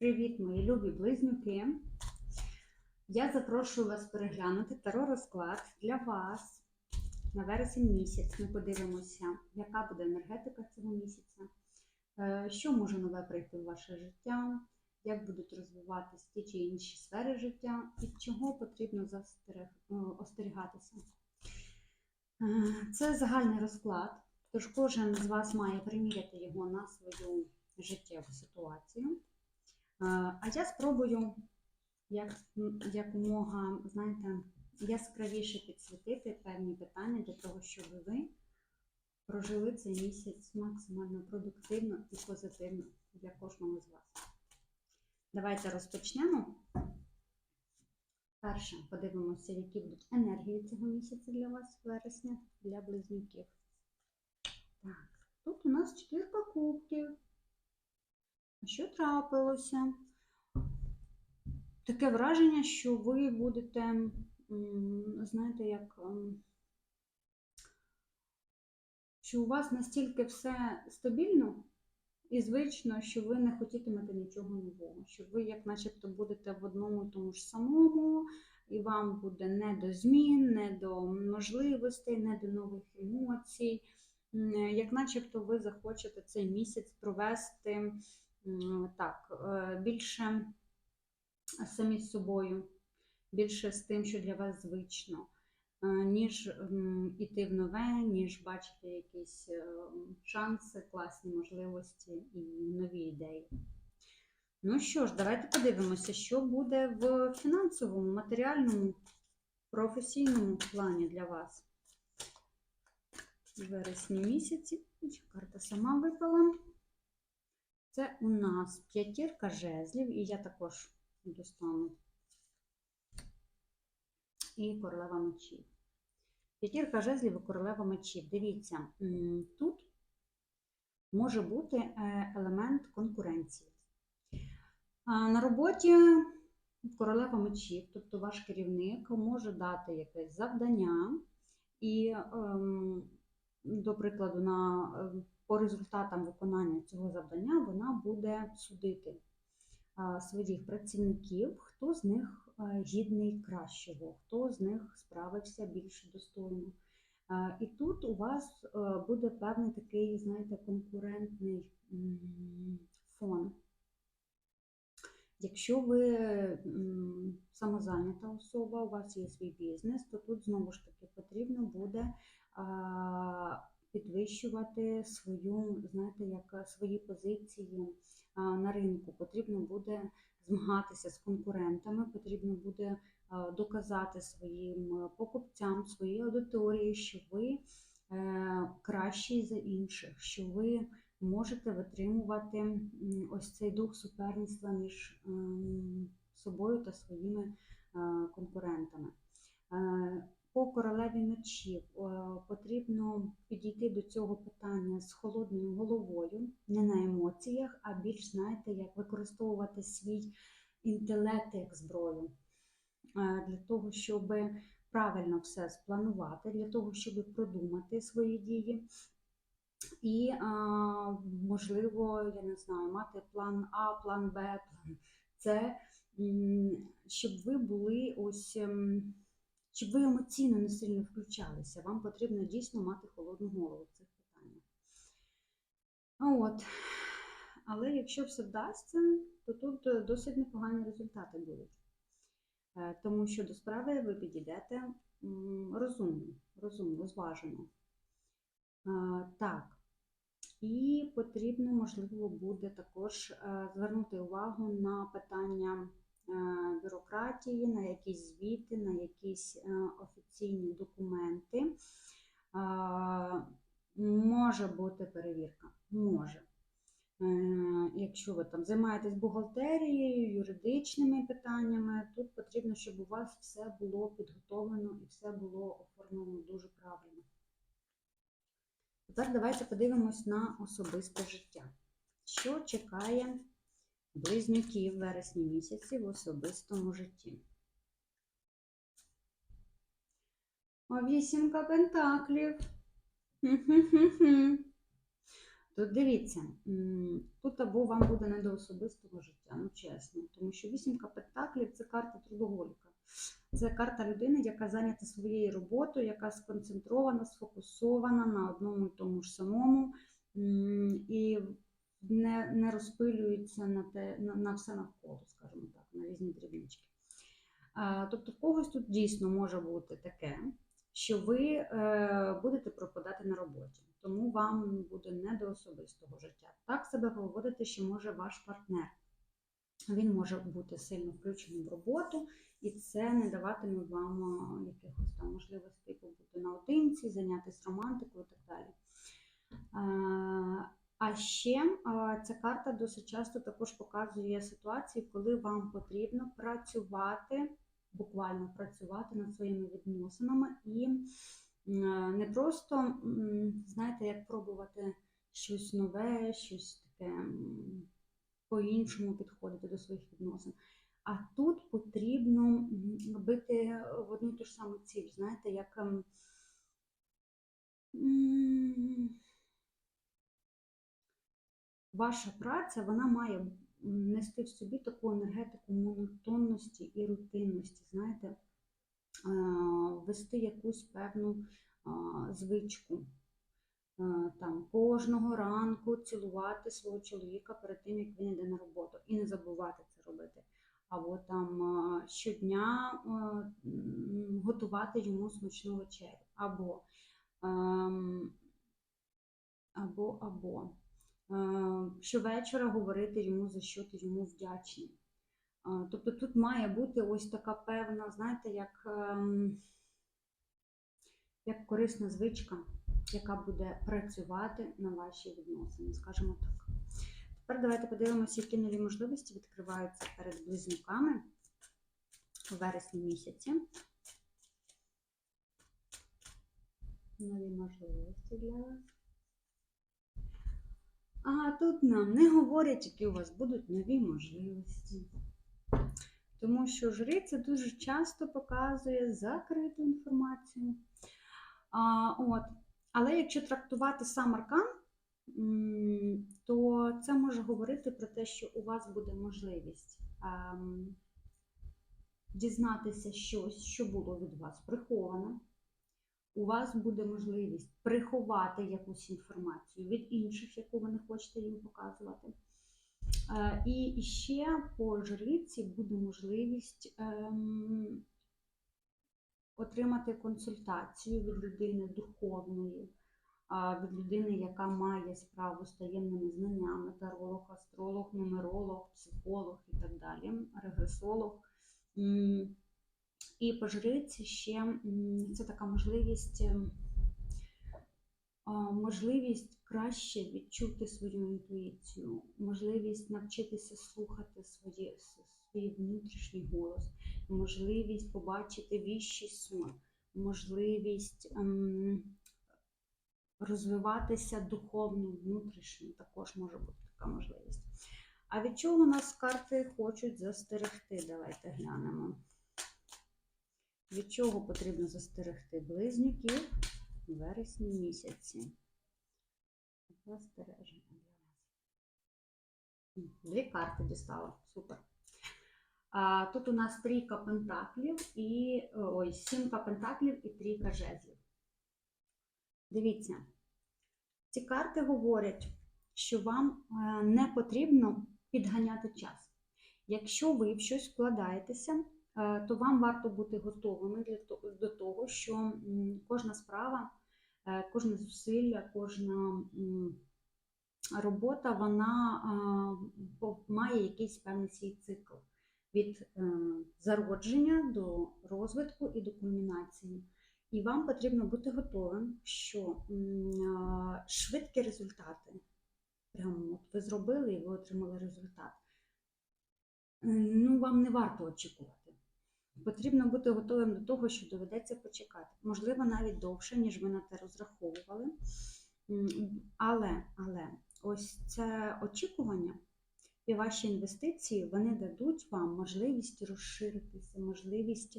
Привіт, мої любі близнюки! Я запрошую вас переглянути таро розклад для вас на вересень місяць. Ми подивимося, яка буде енергетика цього місяця, е, що може нове прийти в ваше життя, як будуть розвиватися ті чи інші сфери життя, від чого потрібно е, остерігатися. Е, Це загальний розклад, тож кожен з вас має приміряти його на свою життєву ситуацію. А я спробую як, якомога, знаєте, яскравіше підсвітити певні питання для того, щоб ви прожили цей місяць максимально продуктивно і позитивно для кожного з вас. Давайте розпочнемо. Перше, подивимося, які будуть енергії цього місяця для вас, вересня, для близнюків. Так, тут у нас четвірка кубків. Що трапилося? Таке враження, що ви будете, знаєте, як. ем, Що у вас настільки все стабільно і звично, що ви не хотітимете нічого нового, що ви, як начебто, будете в одному тому ж самому, і вам буде не до змін, не до можливостей, не до нових емоцій. Як начебто ви захочете цей місяць провести так, е, більше самі з собою, більше з тим, що для вас звично, е, ніж іти в нове, ніж бачити якісь е, шанси, класні можливості і нові ідеї. Ну що ж, давайте подивимося, що буде в фінансовому, матеріальному, професійному плані для вас. Вересні місяці. Карта сама випала. Це у нас п'ятірка жезлів, і я також достану. І королева мечів. П'ятірка жезлів і королева мечів. Дивіться, тут може бути е, елемент конкуренції. На роботі королева мечів, тобто ваш керівник, може дати якесь завдання, і, ем, до прикладу, на, ем, по результатам виконання цього завдання вона буде судити своїх працівників, хто з них гідний кращого, хто з них справився більш достойно. І тут у вас е, буде певний такий, знаєте, конкурентний фон. Якщо ви самозайнята особа, у вас є свій бізнес, то тут знову ж таки потрібно буде підвищувати свою, знаєте, як свої позиції на ринку. Потрібно буде змагатися з конкурентами, потрібно буде доказати своїм покупцям, своїй аудиторії, що ви е, кращі за інших, що ви можете витримувати ось цей дух суперництва між ем, собою та своїми е, конкурентами. По королеві мечів е, потрібно підійти до цього питання з холодною головою, не на емоціях, а більш, знаєте, як використовувати свій інтелект як зброю е, для того, щоб правильно все спланувати, для того, щоб продумати свої дії. І, можливо, я не знаю, мати план А, план Б, план С, щоб ви були ось, ем, щоб ви емоційно не сильно включалися. Вам потрібно дійсно мати холодну голову в цих питаннях. От. Але якщо все вдасться, то тут е, досить непогані результати будуть. Е, Тому що до справи ви підійдете розумно, розумно, зважено. Е, Так. І потрібно, можливо, буде також звернути увагу на питання бюрократії, на якісь звіти, на якісь е, офіційні документи. Е, Може бути перевірка, може. Е, Якщо ви там займаєтесь бухгалтерією, юридичними питаннями, тут потрібно, щоб у вас все було підготовлено і все було оформлено дуже правильно. Тепер давайте подивимось на особисте життя. Що чекає близнюків в вересні місяці в особистому житті? Вісімка пентаклів. Тут дивіться, тут або вам буде не до особистого життя, ну чесно, тому що вісімка пентаклів це карта трудоголіка. Це карта людини, яка зайнята своєю роботою, яка сконцентрована, сфокусована на одному і тому ж самому і не, не розпилюється на, те, на, на все навколо, скажімо так, на різні дрібнички. А, Тобто в когось тут дійсно може бути таке, що ви е, будете пропадати на роботі, тому вам буде не до особистого життя. Так себе поводити, що може ваш партнер. Він може бути сильно включений в роботу, і це не даватиме вам якихось там можливостей побути наодинці, зайнятися романтикою і так далі. А, ще ця карта досить часто також показує ситуації, коли вам потрібно працювати, буквально працювати над своїми відносинами і не просто, знаєте, як пробувати щось нове, щось таке по-іншому підходити до своїх відносин. А тут потрібно бити в одну і ту ж саму ціль, знаєте, як. Ваша праця вона має нести в собі таку енергетику монотонності і рутинності, знаєте, е, вести якусь певну звичку. Е, Там кожного ранку цілувати свого чоловіка перед тим, як він йде на роботу, і не забувати це робити. Або там щодня готувати йому смачну вечерю, або ем, або, або е, щовечора говорити йому, за що ти йому вдячний. Е, Тобто тут має бути ось така певна, знаєте, як, ем, як корисна звичка, яка буде працювати на ваші відносини, скажімо так. Тепер давайте подивимося, які нові можливості відкриваються перед близнюками у вересні місяці. Нові можливості для вас. А тут нам не говорять, які у вас будуть нові можливості. Тому що жриця дуже часто показує закриту інформацію. А, от. Але якщо трактувати сам аркан, то це може говорити про те, що у вас буде можливість ем, дізнатися щось, що було від вас приховане. У вас буде можливість приховати якусь інформацію від інших, яку ви не хочете їм показувати. Е, І ще по жриці буде можливість ем, отримати консультацію від людини духовної, від людини, яка має справу з таємними знаннями, таролог, астролог, нумеролог, психолог і так далі, регресолог. І по ще це така можливість, ем, можливість краще відчути свою інтуїцію, можливість навчитися слухати своє, свій внутрішній голос, можливість побачити віщий сон, можливість ем, розвиватися духовно, внутрішньо, також може бути така можливість. А від чого нас карти хочуть застерегти? Давайте глянемо. Від чого потрібно застерегти близнюків у вересні місяці? Застереження для вас. Дві карти дістала. Супер. А, тут у нас трійка пентаклів і ой, сімка пентаклів і трійка жезлів. Дивіться, ці карти говорять, що вам е, не потрібно підганяти час. Якщо ви в щось вкладаєтеся, то вам варто бути готовими до того, що кожна справа, е, кожне зусилля, кожна робота, вона е, має якийсь певний свій цикл від е, зародження до розвитку і до кульмінації. І вам потрібно бути готовим, що швидкі результати. Прямо от ви зробили і ви отримали результат. Е, Ну, вам не варто очікувати. Потрібно бути готовим до того, що доведеться почекати. Можливо, навіть довше, ніж ви на те розраховували. Але, але ось це очікування і ваші інвестиції вони дадуть вам можливість розширитися, можливість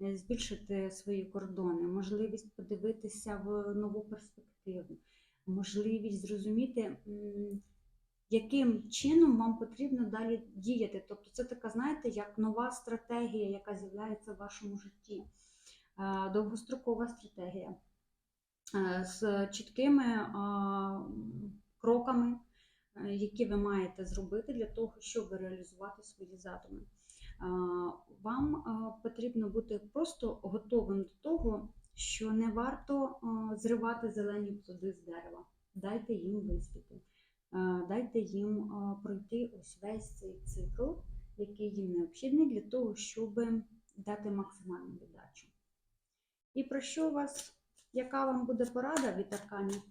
е, збільшити свої кордони, можливість подивитися в нову перспективу, можливість зрозуміти, яким чином вам потрібно далі діяти. Тобто це така, знаєте, як нова стратегія, яка з'являється в вашому житті, Е, довгострокова стратегія е, з чіткими кроками, е, які ви маєте зробити для того, щоб реалізувати свої задуми. Вам потрібно бути просто готовим до того, що не варто зривати зелені плоди з дерева. Дайте їм виспіти, дайте їм пройти ось весь цей цикл, який їм необхідний для того, щоб дати максимальну віддачу. І про що у вас, яка вам буде порада від Аркані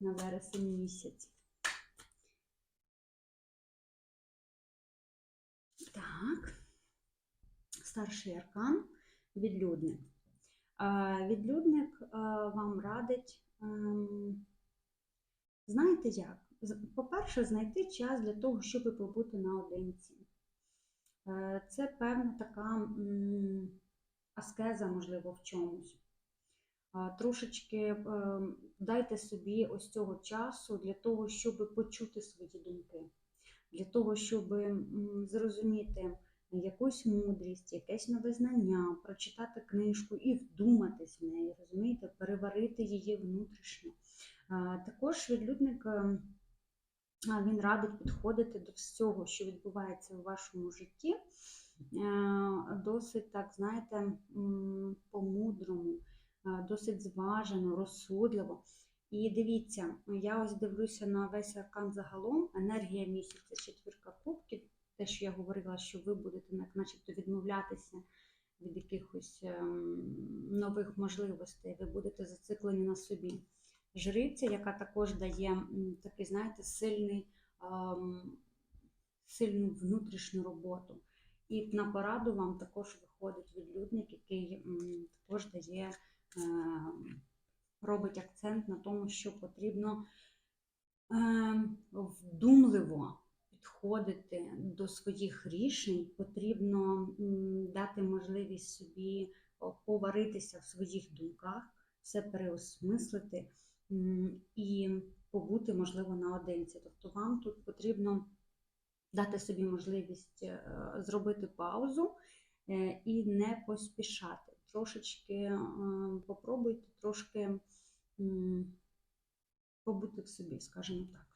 на вересень місяць? Так, старший аркан, відлюдник. Відлюдник вам радить, ем, знаєте як? По-перше, знайти час для того, щоб побути наодинці. Е, Це певна така аскеза, можливо, в чомусь. Трошечки е, дайте собі ось цього часу для того, щоб почути свої думки, для того, щоб зрозуміти якусь мудрість, якесь нове знання, прочитати книжку і вдуматись в неї, розумієте, переварити її внутрішньо. Також відлюдник е, а, він радить підходити до всього, що відбувається у вашому житті, е, досить так, знаєте, по-мудрому, е, досить зважено, розсудливо. І дивіться, я ось дивлюся на весь аркан загалом, енергія місяця, четвірка кубків, те, що я говорила, що ви будете начебто відмовлятися від якихось ем, нових можливостей, ви будете зациклені на собі. Жриця, яка також дає такий, знаєте, сильний, сильну внутрішню роботу. І на пораду вам також виходить відлюдник, який також дає, ем, робить акцент на тому, що потрібно ем, вдумливо підходити до своїх рішень, потрібно дати можливість собі поваритися в своїх думках, все переосмислити і побути, можливо, наодинці. Тобто вам тут потрібно дати собі можливість е, зробити паузу е, і не поспішати. Трошечки е, попробуйте трошки побути в собі, скажімо так.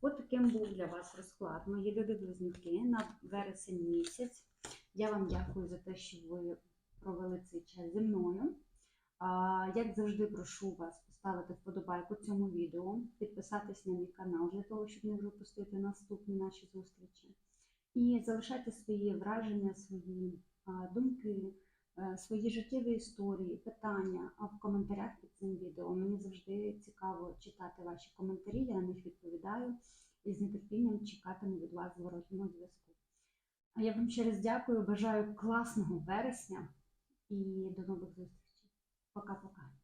От таким був для вас розклад. Мої любі близнюки на вересень місяць. Я вам дякую за те, що ви провели цей час зі мною. Як завжди, прошу вас поставити вподобайку цьому відео, підписатись на мій канал для того, щоб не пропустити наступні наші зустрічі. І залишайте свої враження, свої думки, е, свої життєві історії, питання в коментарях під цим відео. Мені завжди цікаво читати ваші коментарі, я на них відповідаю і з нетерпінням чекатиму від вас зворотнього зв'язку. А я вам ще раз дякую, бажаю класного вересня і до нових зустрічей. Пока-пока.